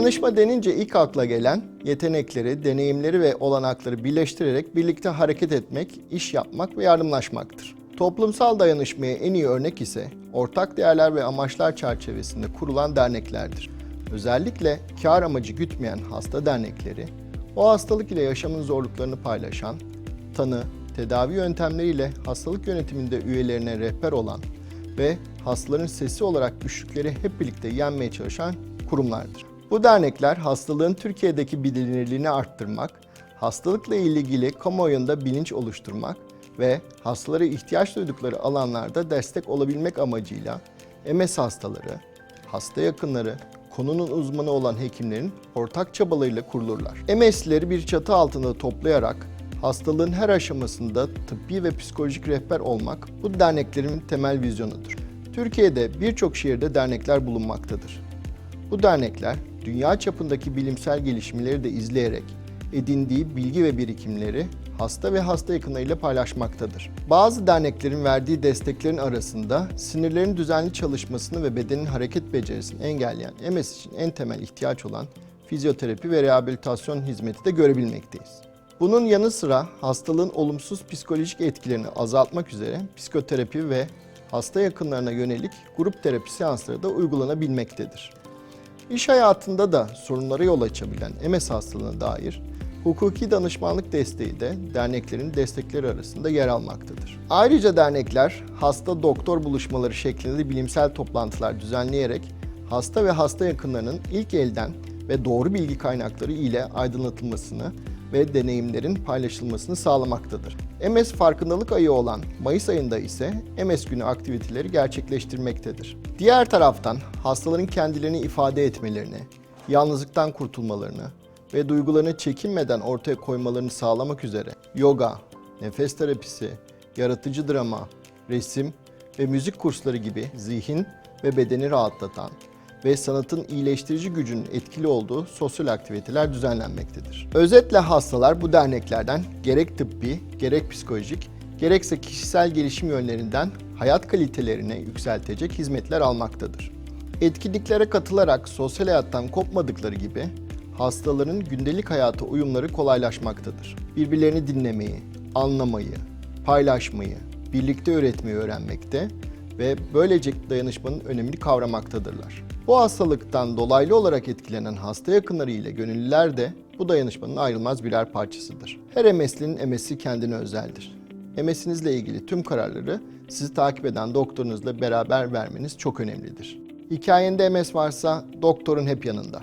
Dayanışma denince ilk akla gelen yetenekleri, deneyimleri ve olanakları birleştirerek birlikte hareket etmek, iş yapmak ve yardımlaşmaktır. Toplumsal dayanışmaya en iyi örnek ise ortak değerler ve amaçlar çerçevesinde kurulan derneklerdir. Özellikle kar amacı gütmeyen hasta dernekleri, o hastalık ile yaşamın zorluklarını paylaşan, tanı, tedavi yöntemleriyle hastalık yönetiminde üyelerine rehber olan ve hastaların sesi olarak güçlükleri hep birlikte yenmeye çalışan kurumlardır. Bu dernekler hastalığın Türkiye'deki bilinirliğini arttırmak, hastalıkla ilgili kamuoyunda bilinç oluşturmak ve hastalara ihtiyaç duydukları alanlarda destek olabilmek amacıyla MS hastaları, hasta yakınları, konunun uzmanı olan hekimlerin ortak çabalarıyla kurulurlar. MS'leri bir çatı altında toplayarak hastalığın her aşamasında tıbbi ve psikolojik rehber olmak bu derneklerin temel vizyonudur. Türkiye'de birçok şehirde dernekler bulunmaktadır. Bu dernekler dünya çapındaki bilimsel gelişmeleri de izleyerek edindiği bilgi ve birikimleri hasta ve hasta yakınlarıyla paylaşmaktadır. Bazı derneklerin verdiği desteklerin arasında sinirlerin düzenli çalışmasını ve bedenin hareket becerisini engelleyen MS için en temel ihtiyaç olan fizyoterapi ve rehabilitasyon hizmeti de görebilmekteyiz. Bunun yanı sıra hastalığın olumsuz psikolojik etkilerini azaltmak üzere psikoterapi ve hasta yakınlarına yönelik grup terapi seansları da uygulanabilmektedir. İş hayatında da sorunlara yol açabilen MS hastalığına dair hukuki danışmanlık desteği de derneklerin destekleri arasında yer almaktadır. Ayrıca dernekler hasta doktor buluşmaları şeklinde bilimsel toplantılar düzenleyerek hasta ve hasta yakınlarının ilk elden ve doğru bilgi kaynakları ile aydınlatılmasını ve deneyimlerin paylaşılmasını sağlamaktadır. MS farkındalık ayı olan Mayıs ayında ise MS günü aktiviteleri gerçekleştirmektedir. Diğer taraftan hastaların kendilerini ifade etmelerini, yalnızlıktan kurtulmalarını ve duygularını çekinmeden ortaya koymalarını sağlamak üzere yoga, nefes terapisi, yaratıcı drama, resim ve müzik kursları gibi zihin ve bedeni rahatlatan ve sanatın iyileştirici gücünün etkili olduğu sosyal aktiviteler düzenlenmektedir. Özetle hastalar bu derneklerden gerek tıbbi, gerek psikolojik, gerekse kişisel gelişim yönlerinden hayat kalitelerini yükseltecek hizmetler almaktadır. Etkinliklere katılarak sosyal hayattan kopmadıkları gibi hastaların gündelik hayata uyumları kolaylaşmaktadır. Birbirlerini dinlemeyi, anlamayı, paylaşmayı, birlikte öğretmeyi öğrenmekte ve böylece dayanışmanın önemini kavramaktadırlar. Bu hastalıktan dolaylı olarak etkilenen hasta yakınları ile gönüllüler de bu dayanışmanın ayrılmaz birer parçasıdır. Her MS'linin MS'i kendine özeldir. MS'inizle ilgili tüm kararları sizi takip eden doktorunuzla beraber vermeniz çok önemlidir. Hikayende MS varsa doktorun hep yanında.